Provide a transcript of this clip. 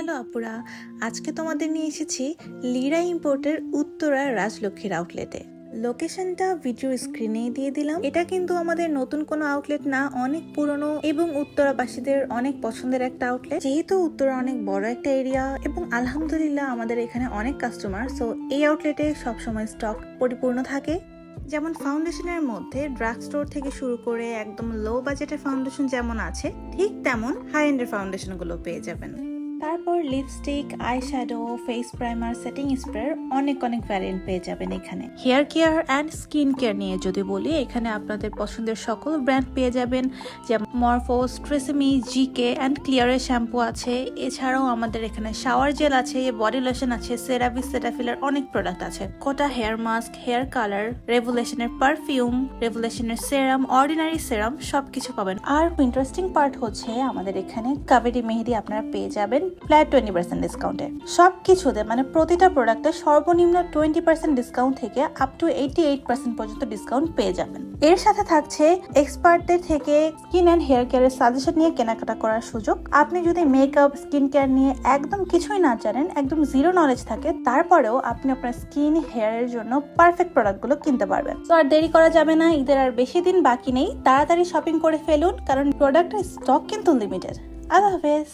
Hello আপুরা, আজকে তোমাদের নিয়ে এসেছি লিরা ইম্পোর্টের উত্তরা রাজলক্ষ্মীর আউটলেটে লোকেশনটা ভিডিও স্ক্রিনেই দিয়ে দিলাম। এটা কিন্তু আমাদের নতুন কোনো আউটলেট না, অনেক পুরনো এবং উত্তরাবাসীদের অনেক পছন্দের একটা আউটলেট যেহেতু উত্তরা অনেক বড় একটা এরিয়া এবং আলহামদুলিল্লাহ আমাদের এখানে অনেক কাস্টমার সো এই আউটলেটে সবসময় স্টক পরিপূর্ণ থাকে। যেমন ফাউন্ডেশনের মধ্যে ড্রাগ স্টোর থেকে শুরু করে একদম লো বাজেটের ফাউন্ডেশন যেমন আছে, ঠিক তেমন হাই এন্ডের ফাউন্ডেশনগুলো পেয়ে যাবেন। Lipstick eye shadow face primer setting স্প্রের অনেক অনেক ভ্যারিয়েন্ট পেয়ে যাবেন এখানে। Hair care and skin care নিয়ে যদি বলি, এখানে আপনাদের পছন্দের সকল ব্র্যান্ড পেয়ে যাবেন, যেমন মরফোস ট্রেসেমি জিকে অ্যান্ড ক্লিয়ারের শ্যাম্পু আছে। এছাড়াও আমাদের এখানে শাওয়ার জেল আছে বডি লোশন আছে সেরাভি সেটাফিলের অনেক প্রোডাক্ট আছে। কোটা হেয়ার মাস্ক হেয়ার কালার রেভুলেশনের পারফিউম রেভুলেশনের সেরাম অর্ডিনারি সেরাম সবকিছু পাবেন। আর ইন্টারেস্টিং পার্ট হচ্ছে, আমাদের এখানে কাবেরি মেহেদি আপনারা পেয়ে যাবেন। ফ্ল্যাট টোয়েন্টি পার্সেন্ট ডিসকাউন্টে সব কিছুতে মানে প্রতিটা প্রোডাক্টে সর্বনিম্ন টোয়েন্টি পার্সেন্ট ডিসকাউন্ট থেকে up to eighty eight percent পর্যন্ত ডিসকাউন্ট পেয়ে যাবেন। এর সাথে থাকছে এক্সপার্টদের থেকে স্কিন অ্যান্ড হেয়ার কেয়ারের সাজেশন নিয়ে কেনাকাটা করার সুযোগ। আপনি যদি মেকআপ স্কিন কেয়ার নিয়ে একদম কিছুই না জানেন, একদম জিরো নলেজ থাকে, তারপরেও আপনি আপনার স্কিন হেয়ারের জন্য পারফেক্ট প্রোডাক্টগুলো কিনতে পারবেন। তো আর দেরি করা যাবে না, ঈদের আর বেশি দিন বাকি নেই, তাড়াতাড়ি শপিং করে ফেলুন, কারণ প্রোডাক্টের স্টক কিন্তু লিমিটেড আল্লাহ হাফেজ।